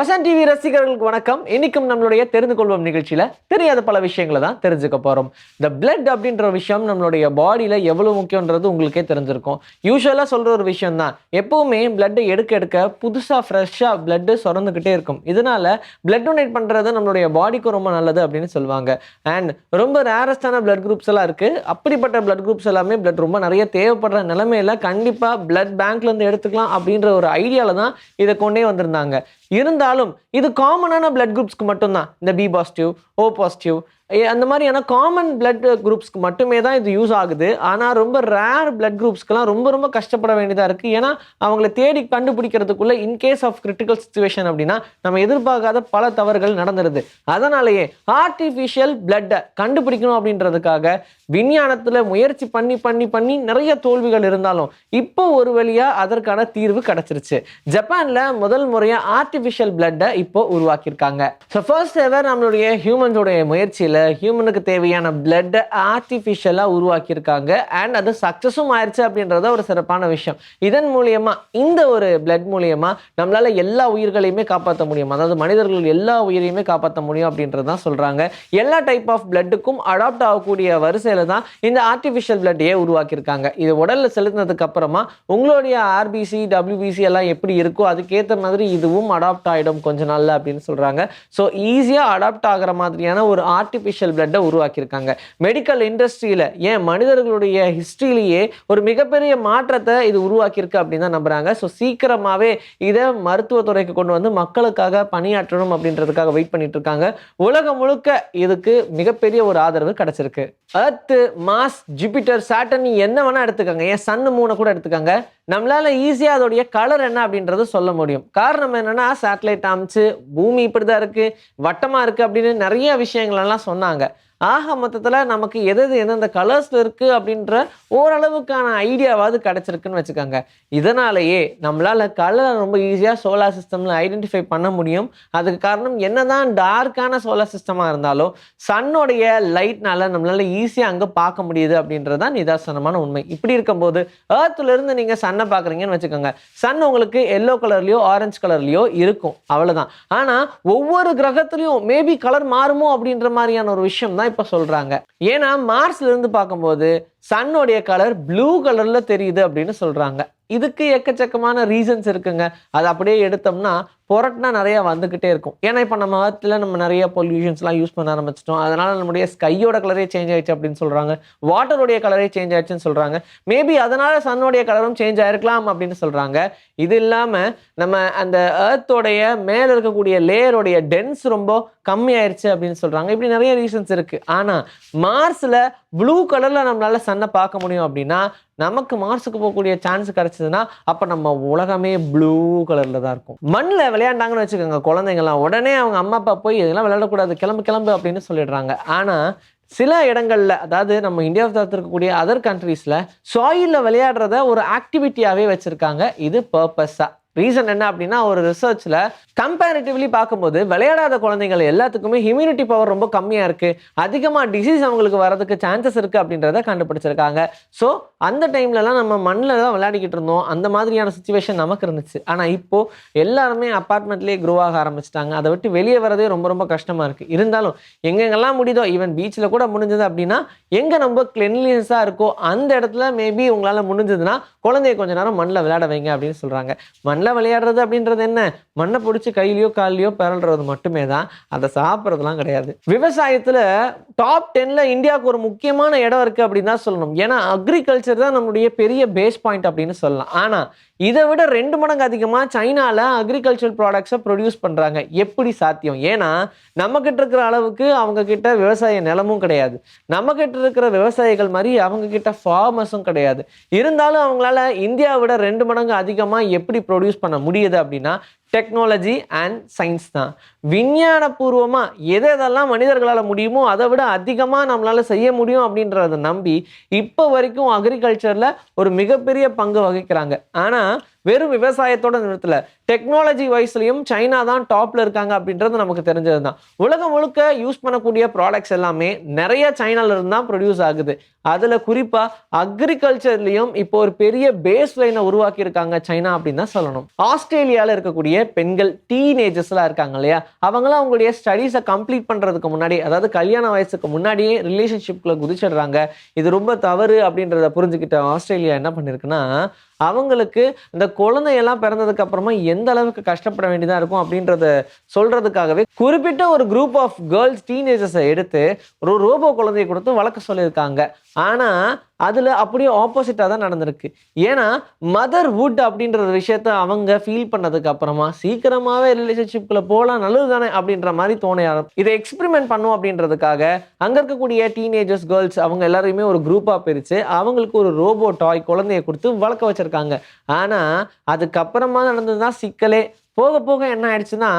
Vasan TV ரசிகர்களுக்கு வணக்கம். இன்னைக்கும் நம்மளுடைய தெரிந்து கொள்வோம் நிகழ்ச்சியில் தெரியாத பல விஷயங்களை தான் தெரிஞ்சுக்க போகிறோம் இந்த பிளட் அப்படின்ற விஷயம் நம்மளுடைய பாடியில் எவ்வளோ முக்கியன்றது உங்களுக்கே தெரிஞ்சிருக்கும். யூஸ்வலாக சொல்கிற ஒரு விஷயம் தான். எப்போவுமே பிளட்டை எடுக்க எடுக்க புதுசாக ஃப்ரெஷ்ஷாக பிளட்டு சுரந்துக்கிட்டே இருக்கும். இதனால் பிளட் டொனேட் பண்ணுறது நம்மளுடைய பாடிக்கு ரொம்ப நல்லது அப்படின்னு சொல்லுவாங்க. அண்ட் ரொம்ப ரேரஸ்டான பிளட் குரூப்ஸ் எல்லாம் இருக்குது அப்படிப்பட்ட பிளட் குரூப்ஸ் எல்லாமே பிளட் ரொம்ப நிறைய தேவைப்படுற நிலமையில கண்டிப்பாக பிளட் பேங்க்லேருந்து எடுத்துக்கலாம் அப்படின்ற ஒரு ஐடியாவில் தான் இதை கொண்டே வந்திருந்தாங்க. இருந்தாலும் இது காமனான பிளட் குரூப்ஸ்க்கு மட்டும்தான். இந்த பி பாசிட்டிவ் ஓ பாசிட்டிவ் அந்த மாதிரியான காமன் பிளட் குரூப்ஸ்க்கு மட்டுமே தான் இது யூஸ் ஆகுது. ஆனால் ரொம்ப ரேர் பிளட் குரூப்ஸ்க்கெலாம் ரொம்ப ரொம்ப கஷ்டப்பட வேண்டியதாக இருக்குது ஏன்னா அவங்கள தேடி கண்டுபிடிக்கிறதுக்குள்ளே in case of critical situation அப்படின்னா நம்ம எதிர்பார்க்காத பல தவறுகள் நடந்துருது. அதனாலேயே ஆர்டிஃபிஷியல் பிளட்டை கண்டுபிடிக்கணும் அப்படின்றதுக்காக விஞ்ஞானத்தில் முயற்சி பண்ணி பண்ணி பண்ணி நிறைய தோல்விகள் இருந்தாலும் இப்போ ஒரு வழியாக அதற்கான தீர்வு கிடச்சிருச்சு. ஜப்பானில் முதல் முறையாக ஆர்டிஃபிஷியல் பிளட்டை இப்போ உருவாக்கியிருக்காங்க. ஸோ ஃபர்ஸ்ட் எவர் நம்மளுடைய ஹியூமன்ஸோடைய முயற்சியில் ஹியூமனுக்கு தேவையான பிளட்டை ஆர்டிஃபிஷியலாக உருவாக்கியிருக்காங்க. அண்ட் அது சக்ஸஸும் ஆயிடுச்சு அப்படின்றத ஒரு சிறப்பான விஷயம். இதன் மூலியமாக இந்த ஒரு பிளட் மூலியமாக நம்மளால எல்லா உயிர்களையுமே காப்பாற்ற முடியும். அதாவது மனிதர்கள் எல்லா உயிரையுமே காப்பாற்ற முடியும் அப்படின்றது தான் சொல்றாங்க. எல்லா டைப் ஆஃப் பிளட்டுக்கும் அடாப்ட் ஆகக்கூடிய வரிசையில் தான் இந்த ஆர்டிஃபிஷியல் பிளட்டையே உருவாக்கியிருக்காங்க. இது உடலில் செலுத்தினதுக்கு அப்புறமா உங்களுடைய ஆர்பிசி டபிள்யூபிசி எல்லாம் எப்படி இருக்கோ அதுக்கேற்ற மாதிரி இதுவும் அடாப்ட் ஆகிடும் கொஞ்ச நாளில் அப்படின்னு சொல்றாங்க. ஸோ ஈஸியாக அடாப்ட் ஆகிற மாதிரியான ஒரு ஆர்டிஃபிஷியல் பிளட்டை உருவாக்கியிருக்காங்க. மெடிக்கல் இண்டஸ்ட்ரியில் ஏன் மனிதர்களுடைய ஹிஸ்ட்ரியிலேயே ஒரு மிகப்பெரிய மாற்றத்தை இது உருவாக்கியிருக்கு அப்படின்னு தான் நம்புகிறாங்க ஸோ சீக்கிரமாகவே இதை மருத்துவத்துறைக்கு கொண்டு வந்து மக்களுக்காக பணியாற்றணும் அப்படின்றதுக்காக வெயிட் பண்ணிட்டு இருக்காங்க உலகம் முழுக்க இதுக்கு மிகப்பெரிய ஒரு ஆதரவு கிடைச்சிருக்கு. அர்த்து மாஸ் ஜூபிட்டர் சாட்டன் என்ன வேணால் எடுத்துக்கோங்க. ஏன் சன்னு மூணை கூட எடுத்துக்கோங்க. நம்மளால் ஈஸியாக அதோடைய கலர் என்ன அப்படின்றத சொல்ல முடியும். காரணம் என்னென்னா சேட்டலைட் அமைச்சு பூமி இப்படி தான் இருக்குது வட்டமாக இருக்குது அப்படின்னு நிறைய விஷயங்களெல்லாம் சொன்னாங்க. ஆக மொத்தத்தில் நமக்கு எது எது எந்தெந்த கலர்ஸில் இருக்குது அப்படின்ற ஓரளவுக்கான ஐடியாவாவது கிடச்சிருக்குன்னு வச்சுக்கோங்க. இதனாலேயே நம்மளால் கலரை ரொம்ப ஈஸியாக சோலார் சிஸ்டமில் ஐடென்டிஃபை பண்ண முடியும். அதுக்கு காரணம் என்னதான் டார்க்கான சோலார் சிஸ்டமாக இருந்தாலும் சன்னோடைய லைட்னால நம்மளால் ஈஸியாக அங்கே பார்க்க முடியுது அப்படின்றது தான் நிதாசனமான உண்மை. இப்படி இருக்கும்போது ஏர்த்துலேருந்து நீங்கள் சன்னை பார்க்குறீங்கன்னு வச்சுக்கோங்க. சன் உங்களுக்கு எல்லோ கலர்லேயோ ஆரஞ்சு கலர்லேயோ இருக்கும். அவ்வளோதான் ஆனால் ஒவ்வொரு கிரகத்துலேயும் மேபி கலர் மாறுமோ அப்படின்ற மாதிரியான ஒரு விஷயம் தான் இப்போ சொல்கிறாங்க ஏன்னா மார்ஸ்ல இருந்து பார்க்கும்போது சன்னுடைய கலர் ப்ளூ கலரில் தெரியுது அப்படின்னு சொல்கிறாங்க இதுக்கு எக்கச்சக்கமான ரீசன்ஸ் இருக்குங்க. அது அப்படியே எடுத்தோம்னா புரட்டினா நிறைய வந்துக்கிட்டே இருக்கும். ஏன்னா இப்போ நம்ம அர்த்தில் நம்ம நிறைய பொல்யூஷன்ஸ்லாம் யூஸ் பண்ண ஆரம்பிச்சிட்டோம். அதனால நம்முடைய ஸ்கையோட கலரே சேஞ்ச் ஆயிடுச்சு அப்படின்னு சொல்கிறாங்க வாட்டருடைய கலரே சேஞ்ச் ஆயிடுச்சுன்னு சொல்கிறாங்க மேபி அதனால சன்னுடைய கலரும் சேஞ்ச் ஆயிருக்கலாம் அப்படின்னு சொல்கிறாங்க இது இல்லாமல் நம்ம அந்த ஏர்த்தோடைய மேலே இருக்கக்கூடிய லேயருடைய டென்ஸ் ரொம்ப கம்மியாயிருச்சு அப்படின்னு சொல்கிறாங்க இப்படி நிறைய ரீசன்ஸ் இருக்குது ஆனால் மார்ஸில் ப்ளூ கலரில் நம்மளால் சன்னை பார்க்க முடியும் அப்படின்னா நமக்கு மார்ஸுக்கு போகக்கூடிய சான்ஸ் கிடைச்சதுன்னா அப்போ நம்ம உலகமே ப்ளூ கலரில் தான் இருக்கும். மண்ணில் விளையாண்டாங்கன்னு வச்சுக்கோங்க குழந்தைங்கலாம் உடனே அவங்க அம்மா அப்பா போய் இதெல்லாம் விளையாடக்கூடாது கிளம்பு கிளம்பு அப்படின்னு சொல்லிடுறாங்க. ஆனால் சில இடங்களில் அதாவது நம்ம இந்தியாவை தவிர்த்து இருக்கக்கூடிய அதர் கண்ட்ரீஸில் சாயிலில் விளையாடுறத ஒரு ஆக்டிவிட்டியாகவே வச்சுருக்காங்க. இது பர்பஸாக ரீசன் என்ன அப்படின்னா ஒரு ரிசர்ச்சில் கம்பேரிட்டிவ்லி பார்க்கும்போது விளையாடாத குழந்தைகள் எல்லாத்துக்குமே இம்யூனிட்டி பவர் ரொம்ப கம்மியாக இருக்குது அதிகமாக டிசீஸ் அவங்களுக்கு வரதுக்கு சான்சஸ் இருக்குது அப்படின்றத கண்டுபிடிச்சிருக்காங்க. ஸோ அந்த டைம்லலாம் நம்ம மண்ணில் தான் விளையாடிக்கிட்டு இருந்தோம். அந்த மாதிரியான சுச்சுவேஷன் நமக்கு இருந்துச்சு. ஆனால் இப்போது எல்லாருமே அப்பார்ட்மெண்ட்லேயே க்ரோ ஆக ஆரம்பிச்சிட்டாங்க. அதை விட்டு வெளியே வரதே ரொம்ப ரொம்ப கஷ்டமாக இருக்குது இருந்தாலும் எங்கெங்கெல்லாம் முடியுதோ ஈவன் பீச்சில் கூட முடிஞ்சது அப்படின்னா எங்கே நம்ம கிளென்லினஸாக இருக்கோ அந்த இடத்துல மேபி உங்களால் முடிஞ்சதுன்னா குழந்தைய கொஞ்ச நேரம் மண்ணில் விளையாட வைங்க அப்படின்னு சொல்கிறாங்க மண் மண்ணில் விளையாடுறது அப்படின்றது என்ன? மண்ணை பிடிச்சி கையிலையோ கால்லையோ பிறல்றது மட்டுமே தான் அதை சாப்பிட்றதுலாம் கிடையாது. விவசாயத்தில் டாப் டென்ல இந்தியாவுக்கு ஒரு முக்கியமான இடம் இருக்குது அப்படின்னு தான் சொல்லணும். ஏன்னா அக்ரிகல்ச்சர் தான் நம்மளுடைய பெரிய பேஸ் பாயிண்ட் அப்படின்னு சொல்லலாம். ஆனால் இதை விட ரெண்டு மடங்கு அதிகமாக சைனாவில் அக்ரிகல்ச்சர் ப்ராடக்ட்ஸை ப்ரொடியூஸ் பண்ணுறாங்க எப்படி சாத்தியம்? ஏன்னா நம்மக்கிட்ட இருக்கிற அளவுக்கு அவங்கக்கிட்ட விவசாய நிலமும் கிடையாது. நம்மக்கிட்ட இருக்கிற விவசாயிகள் மாதிரி அவங்கக்கிட்ட ஃபார்மர்ஸும் கிடையாது. இருந்தாலும் அவங்களால இந்தியாவை விட ரெண்டு மடங்கு அதிகமாக எப்படி ப்ரொடியூஸ் பண்ண முடியுது அப்படின்னா டெக்னாலஜி அண்ட் சயின்ஸ் தான். விஞ்ஞானபூர்வமாக எது எதெல்லாம் மனிதர்களால் முடியுமோ அதை விட அதிகமாக நம்மளால் செய்ய முடியும் அப்படின்றத நம்பி இப்போ வரைக்கும் அக்ரிகல்ச்சரில் ஒரு மிகப்பெரிய பங்கு வகிக்கிறாங்க. ஆனால் வெறும் விவசாயத்தோட நிறுத்தல. டெக்னாலஜி வைஸ்லயும் சைனா தான் டாப்ல இருக்காங்க அப்படின்றது நமக்கு தெரிஞ்சது தான். உலகம் முழுக்க யூஸ் பண்ணக்கூடிய ப்ராடக்ட்ஸ் எல்லாமே நிறைய சைனால இருந்து தான் ப்ரொடியூஸ் ஆகுது. அதுல குறிப்பா அக்ரிகல்ச்சர்லயும் இப்போ ஒரு பெரிய பேஸ் லைனை உருவாக்கி இருக்காங்க சைனா அப்படின்னு தான் சொல்லணும். ஆஸ்திரேலியால இருக்கக்கூடிய பெண்கள் டீனேஜர்ஸ்லாம் இருக்காங்க இல்லையா? அவங்களாம் அவங்களுடைய ஸ்டடீஸை கம்ப்ளீட் பண்றதுக்கு முன்னாடி அதாவது கல்யாண வயசுக்கு முன்னாடியே ரிலேஷன்ஷிப்ல குதிச்சிடுறாங்க. இது ரொம்ப தவறு அப்படின்றத புரிஞ்சுக்கிட்ட ஆஸ்திரேலியா என்ன பண்ணிருக்குன்னா அவங்களுக்கு இந்த குழந்தையெல்லாம் பிறந்ததுக்கு அப்புறமா எந்த அளவுக்கு கஷ்டப்பட வேண்டியதா இருக்கும் அப்படின்றத சொல்றதுக்காகவே குறிப்பிட்ட ஒரு குரூப் ஆஃப் கேர்ள்ஸ் டீனேஜர்ஸை எடுத்து ஒரு ரோபோ குழந்தையை கொடுத்து வளர்க்க சொல்லியிருக்காங்க. ஆனா அதில் அப்படியே ஆப்போசிட்டாக தான் நடந்திருக்கு. ஏன்னா மதர் வுட் அப்படின்ற ஒரு விஷயத்த அவங்க ஃபீல் பண்ணதுக்கு அப்புறமா சீக்கிரமாகவே ரிலேஷன்ஷிப்பில் போகலாம் நல்லது தானே அப்படின்ற மாதிரி தோண இதை எக்ஸ்பெரிமெண்ட் பண்ணும் அப்படின்றதுக்காக அங்கே இருக்கக்கூடிய டீனேஜர்ஸ் கேர்ள்ஸ் அவங்க எல்லாரையுமே ஒரு குரூப்பாக பிரித்து அவங்களுக்கு ஒரு ரோபோ டாய் குழந்தைய கொடுத்து வளர்க்க வச்சுருக்காங்க. ஆனால் அதுக்கப்புறமா நடந்தது தான் சிக்கலே. போக போக என்ன ஆயிடுச்சுன்னா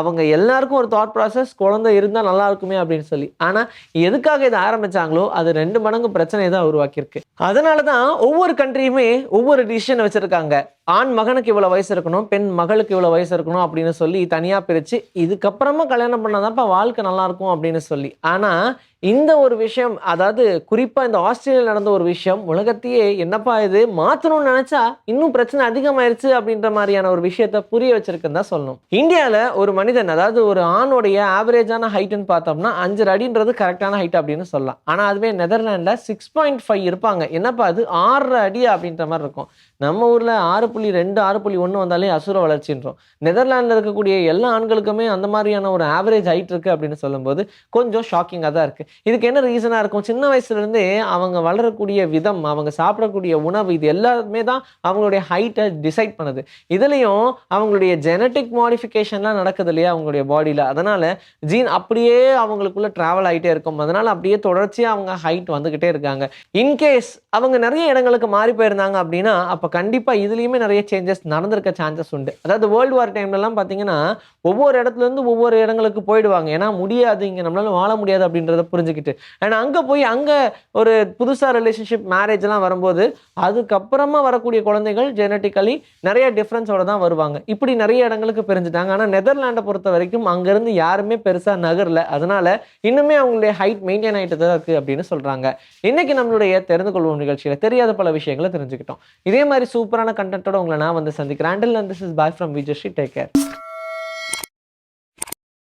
அவங்க எல்லாருக்கும் ஒரு தாட் ப்ராசஸ் குழந்தை இருந்தால் நல்லா இருக்குமே அப்படின்னு சொல்லி. ஆனால் எதுக்காக இதை ஆரம்பிச்சாங்களோ அது ரெண்டு மடங்கு பிரச்சனையை தான் உருவாக்கியிருக்கு. அதனால தான் ஒவ்வொரு கண்ட்ரியுமே ஒவ்வொரு டிசிஷன் வச்சுருக்காங்க. ஆண் மகனுக்கு இவ்வளோ வயசு இருக்கணும் பெண் மகளுக்கு இவ்வளோ வயசு இருக்கணும் அப்படின்னு சொல்லி தனியாக பிரித்து இதுக்கப்புறமா கல்யாணம் பண்ணாதான்ப்பா வாழ்க்கை நல்லாயிருக்கும் அப்படின்னு சொல்லி. ஆனால் இந்த ஒரு விஷயம் அதாவது குறிப்பாக இந்த ஆஸ்திரேலியாவில் நடந்த ஒரு விஷயம் உலகத்தையே என்னப்பா இது மாற்றணும்னு நினச்சா இன்னும் பிரச்சனை அதிகமாயிருச்சு அப்படின்ற மாதிரியான ஒரு விஷயத்த புரிய வச்சிருக்குன்னு தான் சொல்லணும். இந்தியாவில் ஒரு மனிதன் அதாவது ஒரு ஆணுடைய ஆவரேஜான ஹைட்டுன்னு பார்த்தோம்னா அஞ்சு அடின்றது கரெக்டான ஹைட் அப்படின்னு சொல்லலாம். ஆனால் அதுவே நெதர்லாண்டில் சிக்ஸ் பாயிண்ட் ஃபைவ் இருப்பாங்க. என்னப்பா அது ஆறரை அடி அப்படின்ற மாதிரி இருக்கும். நம்ம ஊரில் ஆறு புள்ளி ரெண்டு ஆறு புள்ளி ஒன்று வந்தாலே அசுர வளர்ச்சின்றோம். நெதர்லாண்டில் இருக்கக்கூடிய எல்லா ஆண்களுக்குமே அந்த மாதிரியான ஒரு ஆவரேஜ் ஹைட் இருக்குது அப்படின்னு சொல்லும்போது கொஞ்சம் ஷாக்கிங்காக தான் இருக்குது இதுக்கு என்ன ரீசனாக இருக்கும்? சின்ன வயசுலேருந்தே அவங்க வளரக்கூடிய விதம் அவங்க சாப்பிடக்கூடிய உணவு இது எல்லாமே தான் அவங்களுடைய ஹைட்டை டிசைட் பண்ணுது. இதுலேயும் அவங்களுடைய ஜெனட்டிக் மாடிஃபிகேஷன்லாம் நடக்குது இல்லையா அவங்களுடைய பாடியில் அதனால் ஜீன் அப்படியே அவங்களுக்குள்ள ட்ராவல் ஆகிட்டே இருக்கும். அதனால் அப்படியே தொடர்ச்சியாக அவங்க ஹைட் வந்துக்கிட்டே இருக்காங்க. இன்கேஸ் அவங்க நிறைய இடங்களுக்கு மாறி போயிருந்தாங்க அப்படின்னா அப்போ கண்டிப்பாக இதுலேயுமே நிறைய சேஞ்சஸ் நடந்திருக்க சான்சஸ் உண்டு. அதாவது வேர்ல்டு வார் டைம்லலாம் பார்த்தீங்கன்னா ஒவ்வொரு இடத்துலேருந்து ஒவ்வொரு இடங்களுக்கு போயிடுவாங்க. ஏன்னா முடியாது இங்கே நம்மளால வாழ முடியாது அப்படின்றத புரிஞ்சுக்கிட்டு. ஏன்னா அங்கே போய் அங்கே ஒரு புதுசாக ரிலேஷன்ஷிப் மேரேஜ்லாம் வரும்போது அதுக்கப்புறமா வரக்கூடிய குழந்தைகள் ஜெனட்டிக்கலி நிறைய டிஃப்ரென்ஸோட தான் வருவாங்க. இப்படி நிறைய இடங்களுக்கு பிரிஞ்சுட்டாங்க. ஆனால் நெதர்லாண்டை பொறுத்த வரைக்கும் அங்கேருந்து யாருமே பெருசாக நகரல. அதனால இன்னுமே அவங்களுடைய ஹைட் மெயின்டைன் ஆகிட்டு தான் இருக்குது அப்படின்னு சொல்கிறாங்க இன்னைக்கு நம்மளுடைய தெரிந்து கொள்வோம் நிகழ்ச்சியில் தெரியாத பல விஷயங்களை தெரிஞ்சுக்கிட்டோம். இதே மாதிரி சூப்பரான கண்டென்ட்டோட உங்களை நான் வந்து சந்திக்கிறேன். Until this is bye from Vijayasri take care